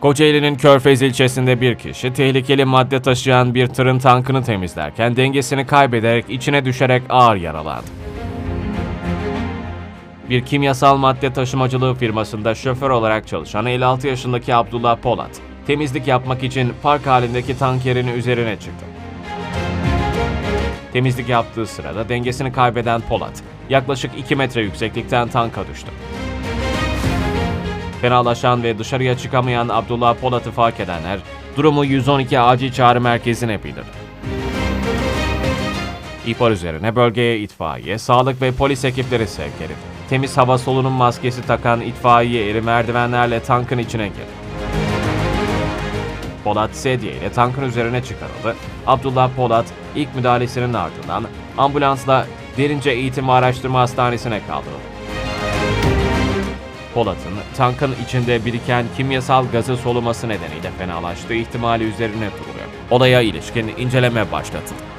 Kocaeli'nin Körfez ilçesinde bir kişi tehlikeli madde taşıyan bir tırın tankını temizlerken dengesini kaybederek içine düşerek ağır yaralandı. Bir kimyasal madde taşımacılığı firmasında şoför olarak çalışan 56 yaşındaki Abdullah Polat, temizlik yapmak için park halindeki tankerin üzerine çıktı. Temizlik yaptığı sırada dengesini kaybeden Polat, yaklaşık 2 metre yükseklikten tanka düştü. Fenalaşan ve dışarıya çıkamayan Abdullah Polat'ı fark edenler durumu 112 acil çağrı merkezine bildirdi. İhbar üzerine bölgeye itfaiye, sağlık ve polis ekipleri sevk edildi. Temiz hava solunum maskesi takan itfaiye eri merdivenlerle tankın içine girdi. Polat sedye ile tankın üzerine çıkarıldı. Abdullah Polat ilk müdahalesinin ardından ambulansla Derince Eğitim Araştırma Hastanesi'ne kaldırıldı. Polat'ın tankın içinde biriken kimyasal gazı soluması nedeniyle fenalaştığı ihtimali üzerine duruluyor. Olaya ilişkin inceleme başlatıldı.